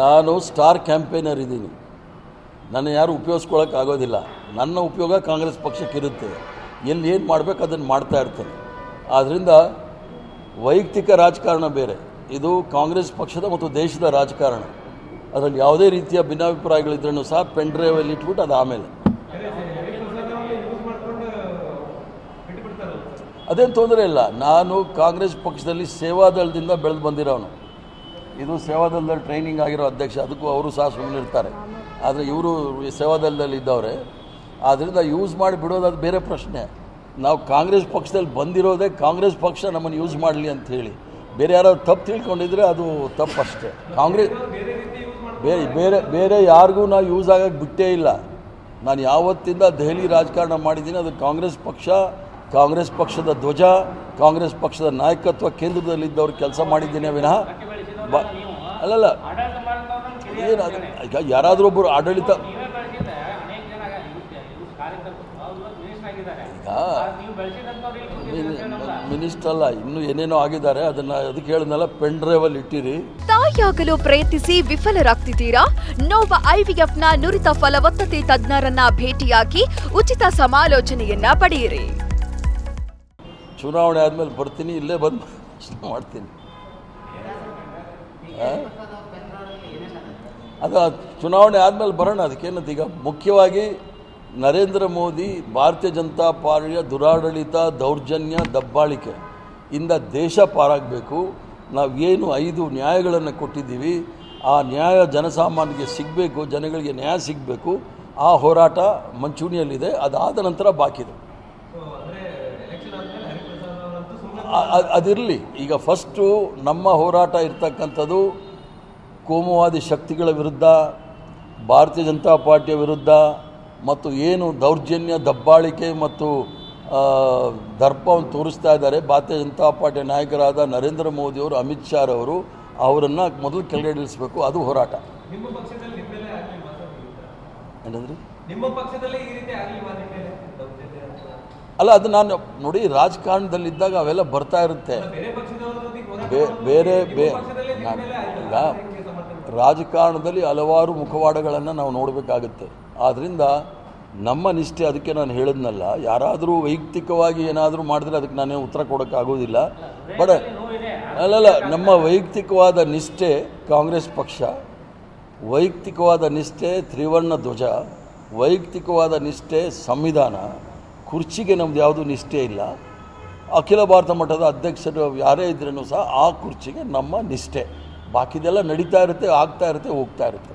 ನಾನು star campaigner ಇದ್ದೀನಿ. ನನ್ನ ಯಾರು ಉಪಯೋಗಿಸ್ಕೊಳಕ್ಕೆ ಆಗೋದಿಲ್ಲ. ನನ್ನ ಉಪಯೋಗ ಕಾಂಗ್ರೆಸ್ ಪಕ್ಷಕ್ಕೆ ಇರುತ್ತೆ. ಎಲ್ಲಿ ಏನು ಮಾಡಬೇಕು ಅದನ್ನು ಮಾಡ್ತಾ ಇರ್ತೇನೆ. ಆದ್ದರಿಂದ ವೈಯಕ್ತಿಕ ರಾಜಕಾರಣ ಬೇರೆ. ಇದು ಕಾಂಗ್ರೆಸ್ ಪಕ್ಷದ ಮತ್ತು ದೇಶದ ರಾಜಕಾರಣ. ಅದರಲ್ಲಿ ಯಾವುದೇ ರೀತಿಯ ಭಿನ್ನಾಭಿಪ್ರಾಯಗಳಿದ್ರೂ ಸಹ ಪೆನ್ ಡ್ರೈವಲ್ಲಿ ಇಟ್ಬಿಟ್ಟು ಅದು ಆಮೇಲೆ. ಅದೇನು ತೊಂದರೆ ಇಲ್ಲ. ನಾನು ಕಾಂಗ್ರೆಸ್ ಪಕ್ಷದಲ್ಲಿ ಸೇವಾದಳದಿಂದ ಬೆಳೆದು ಬಂದಿರೋನು. ಇದು ಸೇವಾದಲ್ದಲ್ಲಿ ಟ್ರೈನಿಂಗ್ ಆಗಿರೋ ಅಧ್ಯಕ್ಷ, ಅದಕ್ಕೂ ಅವರು ಸಹ ಸುಮ್ಮನಿರ್ತಾರೆ ಆದರೆ ಇವರು ಸೇವಾದಲ್ದಲ್ಲಿ ಇದ್ದವ್ರೆ ಆದ್ದರಿಂದ ಯೂಸ್ ಮಾಡಿ ಬಿಡೋದಾದ ಬೇರೆ ಪ್ರಶ್ನೆ. ನಾವು ಕಾಂಗ್ರೆಸ್ ಪಕ್ಷದಲ್ಲಿ ಬಂದಿರೋದೇ ಕಾಂಗ್ರೆಸ್ ಪಕ್ಷ ನಮ್ಮನ್ನು ಯೂಸ್ ಮಾಡಲಿ ಅಂತ ಹೇಳಿ. ಬೇರೆ ಯಾರೋ ತಪ್ಪು ತಿಳ್ಕೊಂಡಿದ್ರೆ ಅದು ತಪ್ಪು ಅಷ್ಟೇ. ಕಾಂಗ್ರೆಸ್ ಬೇರೆ ಬೇರೆ ಬೇರೆ ಯಾರಿಗೂ ನಾವು ಯೂಸ್ ಆಗೋಕ್ಕೆ ಬಿಟ್ಟೇ ಇಲ್ಲ. ನಾನು ಯಾವತ್ತಿಂದ ದೆಹಲಿ ರಾಜಕಾರಣ ಮಾಡಿದ್ದೀನಿ, ಅದು ಕಾಂಗ್ರೆಸ್ ಪಕ್ಷ, ಕಾಂಗ್ರೆಸ್ ಪಕ್ಷದ ಧ್ವಜ, ಕಾಂಗ್ರೆಸ್ ಪಕ್ಷದ ನಾಯಕತ್ವ ಕೇಂದ್ರದಲ್ಲಿದ್ದವ್ರು ಕೆಲಸ ಮಾಡಿದ್ದೀನಿ ವಿನಃ ಬ ಅಲ್ಲಲ್ಲ ಏನು ಅದು ಈಗ ಯಾರಾದರೂ ಒಬ್ಬರು ಆಡಳಿತ ಮಿನಿಸ್ಟರ್ ಅಲ್ಲ ಇನ್ನು ಏನೇನೋ ಆಗಿದ್ದಾರೆ ಅದನ್ನ ಅದಕ್ಕೆ ಹೇಳಿದ್ನಲ್ಲ ಪೆನ್ ಡ್ರೈವ್ ಅಲ್ಲಿ ಇಟ್ಟಿರಿ. ತಾಯಿಯಾಗಲು ಪ್ರಯತ್ನಿಸಿ ವಿಫಲರಾಗ್ತಿದ್ದೀರಾ? ನೋವ ನ ನುರಿತ ಫಲವತ್ತತೆ ತಜ್ಞರನ್ನ ಭೇಟಿಯಾಗಿ ಉಚಿತ ಸಮಾಲೋಚನೆಯನ್ನ ಪಡೆಯಿರಿ. ಚುನಾವಣೆ ಆದಮೇಲೆ ಬರ್ತೀನಿ ಇಲ್ಲೇ ಬಂದು ಮಾಡ್ತೀನಿ? ಅದು ಚುನಾವಣೆ ಆದಮೇಲೆ ಬರೋಣ ಅದಕ್ಕೇನಂತ ಈಗ ಮುಖ್ಯವಾಗಿ ನರೇಂದ್ರ ಮೋದಿ ಭಾರತೀಯ ಜನತಾ ಪಾರ್ಟಿಯ ದುರಾಡಳಿತ ದೌರ್ಜನ್ಯ ದಬ್ಬಾಳಿಕೆ ಇಂದ ದೇಶ ಪಾರಾಗಬೇಕು. ನಾವು ಏನು ಐದು ನ್ಯಾಯಗಳನ್ನು ಕೊಟ್ಟಿದ್ದೀವಿ ಆ ನ್ಯಾಯ ಜನಸಾಮಾನ್ಯರಿಗೆ ಸಿಗಬೇಕು ಜನಗಳಿಗೆ ನ್ಯಾಯ ಸಿಗಬೇಕು. ಆ ಹೋರಾಟ ಮಂಚೂಣಿಯಲ್ಲಿದೆ ಅದಾದ ನಂತರ ಬಾಕಿ ಇದೆ ಅ- ಅ- ಅದಿರಲಿ. ಈಗ ಫಸ್ಟು ನಮ್ಮ ಹೋರಾಟ ಇರ್ತಕ್ಕಂಥದ್ದು ಕೋಮುವಾದಿ ಶಕ್ತಿಗಳ ವಿರುದ್ಧ ಭಾರತೀಯ ಜನತಾ ಪಾರ್ಟಿಯ ವಿರುದ್ಧ ಮತ್ತು ಏನು ದೌರ್ಜನ್ಯ ದಬ್ಬಾಳಿಕೆ ಮತ್ತು ದರ್ಪವನ್ನು ತೋರಿಸ್ತಾ ಇದ್ದಾರೆ. ಭಾರತೀಯ ಜನತಾ ಪಾರ್ಟಿಯ ನಾಯಕರಾದ ನರೇಂದ್ರ ಮೋದಿಯವರು ಅಮಿತ್ ಶಾ ಅವರು ಅವರನ್ನು ಮೊದಲು ಕೆಳಗಡೆ ಇಳಿಸ್ಬೇಕು ಅದು ಹೋರಾಟ? ಏನಂದ್ರಿ? ನಿಮ್ಮ ಪಕ್ಷದಲ್ಲೇ ಈ ರೀತಿ ಅಲ್ಲ ಅದು ನಾನು ನೋಡಿ ರಾಜಕಾರಣದಲ್ಲಿದ್ದಾಗ ಅವೆಲ್ಲ ಬರ್ತಾ ಇರುತ್ತೆ. ಬೇರೆ ಈಗ ರಾಜಕಾರಣದಲ್ಲಿ ಹಲವಾರು ಮುಖವಾಡಗಳನ್ನು ನಾವು ನೋಡಬೇಕಾಗುತ್ತೆ. ಆದ್ದರಿಂದ ನಮ್ಮ ನಿಷ್ಠೆ ಅದಕ್ಕೆ ನಾನು ಹೇಳಿದ್ನಲ್ಲ. ಯಾರಾದರೂ ವೈಯಕ್ತಿಕವಾಗಿ ಏನಾದರೂ ಮಾಡಿದ್ರೆ ಅದಕ್ಕೆ ನಾನೇ ಉತ್ತರ ಕೊಡೋಕ್ಕಾಗೋದಿಲ್ಲ. ಬಟ್ ಅಲ್ಲಲ್ಲ ನಮ್ಮ ವೈಯಕ್ತಿಕವಾದ ನಿಷ್ಠೆ ಕಾಂಗ್ರೆಸ್ ಪಕ್ಷ ವೈಯಕ್ತಿಕವಾದ ನಿಷ್ಠೆ ತ್ರಿವರ್ಣ ಧ್ವಜ ವೈಯಕ್ತಿಕವಾದ ನಿಷ್ಠೆ ಸಂವಿಧಾನ ಕುರ್ಚಿಗೆ ನಮ್ದು ಯಾವುದೂ ನಿಷ್ಠೆ ಇಲ್ಲ. ಅಖಿಲ ಭಾರತ ಮಟ್ಟದ ಅಧ್ಯಕ್ಷರು ಯಾರೇ ಇದ್ರೂ ಸಹ ಆ ಕುರ್ಚಿಗೆ ನಮ್ಮ ನಿಷ್ಠೆ. ಬಾಕಿದೆಲ್ಲ ನಡೀತಾ ಇರುತ್ತೆ, ಆಗ್ತಾ ಇರುತ್ತೆ, ಹೋಗ್ತಾ ಇರುತ್ತೆ.